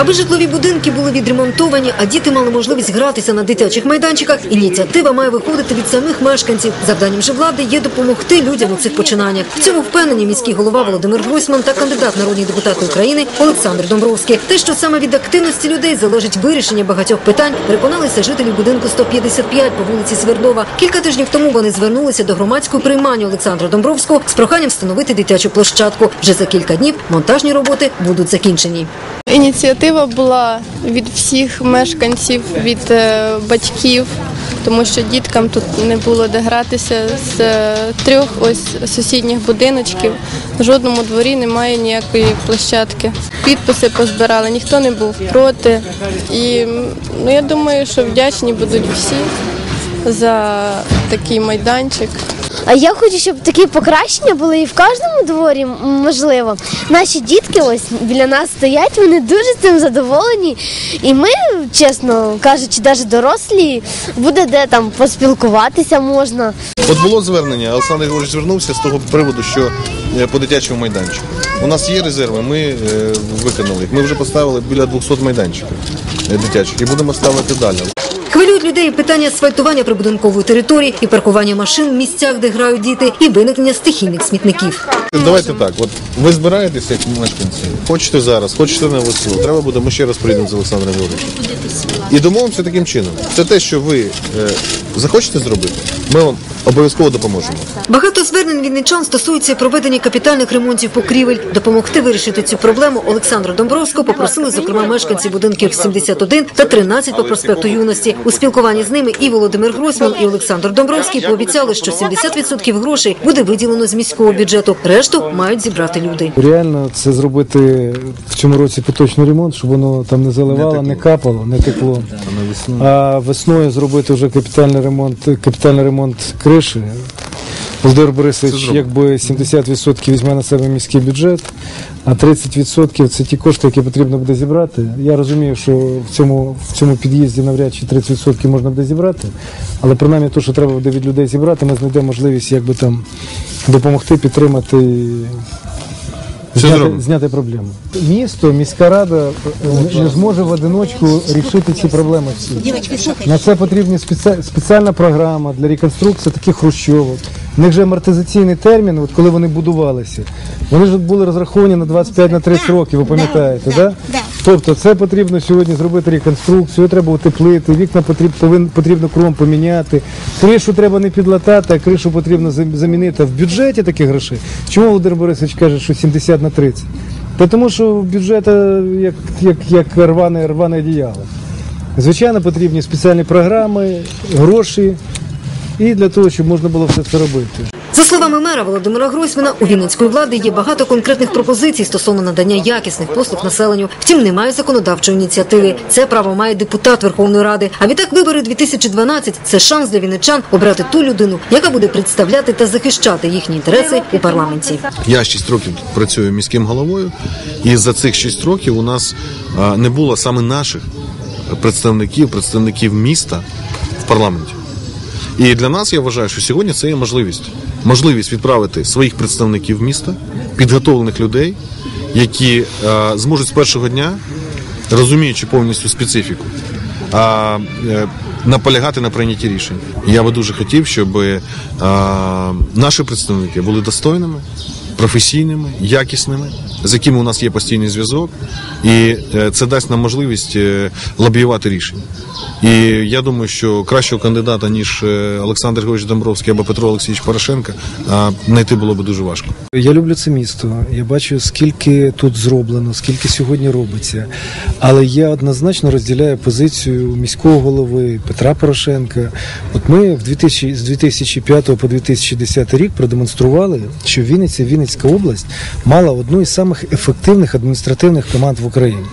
Аби житлові будинки були відремонтовані, а діти мали можливість гратися на дитячих майданчиках, ініціатива має виходити від самих мешканців. Завданням же влади є допомогти людям у цих починаннях. В цьому впевнені міський голова Володимир Гройсман та кандидат народні депутати України Олександр Домбровський. Те, що саме від активності людей залежить вирішення багатьох питань, переконалися жителі будинку 155 по вулиці Свердлова. Кілька тижнів тому вони звернулися до громадського приймання Олександра Домбровського з проханням встановити дитячу площадку. Вже за кілька днів монтажні роботи будуть закінчені. Ініціатива була від всіх мешканців, від е, батьків, тому що діткам тут не було де гратися з е, трьох ось сусідніх будиночків. В жодному дворі немає ніякої площадки. Підписи позбирали, ніхто не був проти. І ну, я думаю, що вдячні будуть всі за такий майданчик. А я хочу, щоб такі покращення були і в кожному дворі, можливо. Наші дітки ось біля нас стоять, вони дуже цим задоволені. І ми, чесно кажучи, навіть дорослі, буде де там поспілкуватися можна. От було звернення, Олександр Григорович звернувся з того приводу, що е, по дитячому майданчику. У нас є резерви, ми е, виконали їх. Ми вже поставили біля 200 майданчиків е, дитячих і будемо ставити далі. Хвилюють людей питання асфальтування прибудинкової території і паркування машин в місцях, де грають діти, і виникнення стихійних смітників. Давайте так, от ви збираєтеся як мешканці, хочете зараз, хочете на весну, треба буде, ми ще раз прийдемо з Олександром Григоровичем. І домовимося таким чином. Це те, що ви е, захочете зробити, ми вам обов'язково допоможемо. Багато звернень вінничан стосуються проведення капітальних ремонтів покрівель. Допомогти вирішити цю проблему Олександру Домбровського попросили, зокрема, мешканці будинків 71 та 13 по проспекту Юності. У спілкуванні з ними і Володимир Гройсман, і Олександр Домбровський пообіцяли, що 70% грошей буде виділено з міського бюджету. Решту мають зібрати люди. Реально це зробити в цьому році поточний ремонт, щоб воно там не заливало, не, капало, не текло. А весною зробити вже капітальний ремонт, капітальний ремонт криші. Володимир Борисович, якби 70% візьме на себе міський бюджет, а 30% це ті кошти, які потрібно буде зібрати. Я розумію, що в цьому, в цьому під'їзді навряд чи 30% можна буде зібрати, але принаймні те, що треба буде від людей зібрати, ми знайдемо можливість якби там допомогти, підтримати. Все Зняти, зняти проблему. Місто, міська рада е, не зможе в одиночку рішити ці проблеми всі. На це потрібна спеці- спеціальна програма для реконструкції таких хрущовок. У них же амортизаційний термін, от коли вони будувалися, вони ж були розраховані на 25-30 років, ви пам'ятаєте, да? Тобто це потрібно сьогодні зробити реконструкцію, треба утеплити, вікна потрібно, потрібно кром поміняти, кришу треба не підлатати, а кришу потрібно замінити. В бюджеті таких грошей. Чому Володимир Борисович каже, що 70 на 30? Та Тому що бюджет е, як, як, як рване, рване одіяло. Звичайно, потрібні спеціальні програми, гроші і для того, щоб можна було все це робити. За словами мера Володимира Гройсмана, у Вінницької влади є багато конкретних пропозицій стосовно надання якісних послуг населенню. Втім, немає законодавчої ініціативи. Це право має депутат Верховної Ради. А відтак вибори 2012 – це шанс для вінничан обрати ту людину, яка буде представляти та захищати їхні інтереси у парламенті. Я 6 років працюю міським головою, і за цих 6 років у нас не було саме наших представників, представників міста в парламенті. І для нас я вважаю, що сьогодні це є можливість. Можливість відправити своїх представників міста, підготовлених людей, які е, зможуть з першого дня, розуміючи повністю специфіку, а, е, наполягати на прийнятті рішень. Я би дуже хотів, щоб е, наші представники були достойними, професійними, якісними, з якими у нас є постійний зв'язок, і е, це дасть нам можливість е, лобіювати рішення. І я думаю, що кращого кандидата, ніж е, Олександр Григорович Домбровський або Петро Олексійович Порошенко, знайти було би дуже важко. Я люблю це місто. Я бачу, скільки тут зроблено, скільки сьогодні робиться. Але я однозначно розділяю позицію міського голови Петра Порошенка. От ми в 2000, з 2005 по 2010 рік продемонстрували, що Вінниця, Вінницька область мала одну із самих ефективних адміністративних команд в Україні.